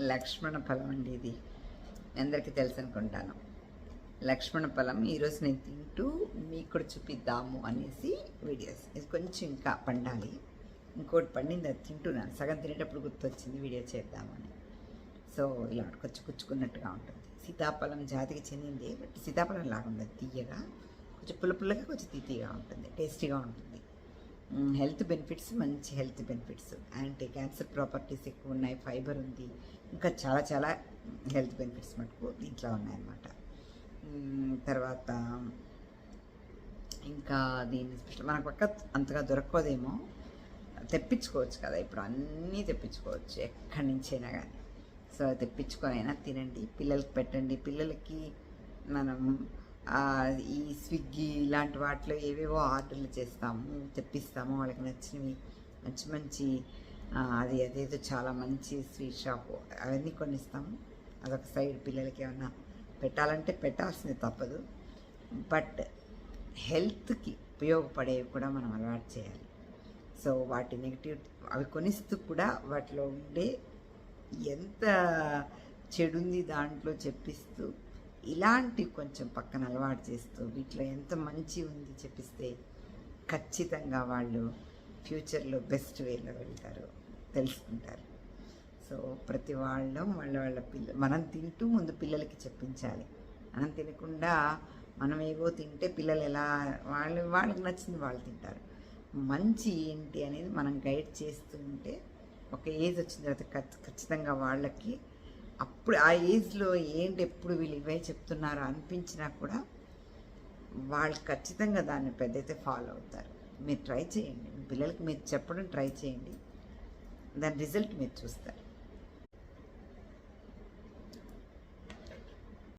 లక్ష్మణ ఫలం అండి ఇది. అందరికీ తెలుసు అనుకుంటాను. లక్ష్మణ ఫలం ఈరోజు నేను తింటూ మీకు కూడా చూపిద్దాము అనేసి వీడియోస్. ఇది కొంచెం ఇంకా పండాలి. ఇంకోటి పండింది అది తింటున్నాను. సగం తినేటప్పుడు గుర్తొచ్చింది వీడియో చేద్దామని. సో ఇలా కొంచెం కుచ్చుకున్నట్టుగా ఉంటుంది. సీతాఫలం జాతికి చెందింది బట్ సీతాఫలం లాగా ఉండదు తీయగా. కొంచెం పుల్ల పుల్లగా కొంచెం తీతీగా ఉంటుంది టేస్టీగా ఉంటుంది. హెల్త్ బెనిఫిట్స్ మంచి health benefits. Anti cancer properties ఎక్కువ ఉన్నాయి ఫైబర్ ఉంది. ఇంకా చాలా చాలా హెల్త్ బెనిఫిట్స్ మటుకు దీంట్లో ఉన్నాయన్నమాట. తర్వాత ఇంకా దీని స్పెషల్ మనకు పక్క అంతగా దొరకదేమో తెప్పించుకోవచ్చు కదా. ఇప్పుడు అన్నీ తెప్పించుకోవచ్చు ఎక్కడి నుంచైనా కానీ సో తెప్పించుకొని అయినా తినండి పిల్లలకి పెట్టండి. పిల్లలకి మనం ఈ స్విగ్గీ ఇలాంటి వాటిలో ఏవేవో ఆర్డర్లు చేస్తాము తెప్పిస్తాము. వాళ్ళకి నచ్చినవి మంచి మంచి అది అదేదో చాలా మంచి స్వీట్ షాప్. అవన్నీ కొనిస్తాము. అదొక సైడ్ పిల్లలకి ఏమన్నా పెట్టాలంటే పెట్టాల్సింది తప్పదు. బట్ హెల్త్కి ఉపయోగపడేవి కూడా మనం అలవాటు చేయాలి. సో వాటి నెగిటివ్ అవి కొనిస్తూ కూడా వాటిలో ఉండే ఎంత చెడుంది దాంట్లో చెప్పిస్తూ ఇలాంటి కొంచెం పక్కన అలవాటు చేస్తూ వీటిలో ఎంత మంచి ఉంది చెప్పిస్తే ఖచ్చితంగా వాళ్ళు ఫ్యూచర్లో బెస్ట్ వేలో వెళ్తారు తెలుసుకుంటారు. సో ప్రతి వాళ్ళు వాళ్ళ వాళ్ళ పిల్ల మనం తింటూ ముందు పిల్లలకి చెప్పించాలి. మనం తినకుండా మనం ఏవో తింటే పిల్లలు ఎలా వాళ్ళు వాళ్ళకి నచ్చింది వాళ్ళు తింటారు. మంచి ఏంటి అనేది మనం గైడ్ చేస్తూ ఉంటే ఒక ఏజ్ వచ్చిన తర్వాత ఖచ్చితంగా వాళ్ళకి అప్పుడు ఆ ఏజ్లో ఏంటి ఎప్పుడు వీళ్ళు ఇవే చెప్తున్నారో అనిపించినా కూడా వాళ్ళు ఖచ్చితంగా దాన్ని పెద్దయితే ఫాలో అవుతారు. మీరు ట్రై చేయండి. పిల్లలకి మీరు చెప్పడం ట్రై చేయండి. దాని రిజల్ట్ మీరు చూస్తారు.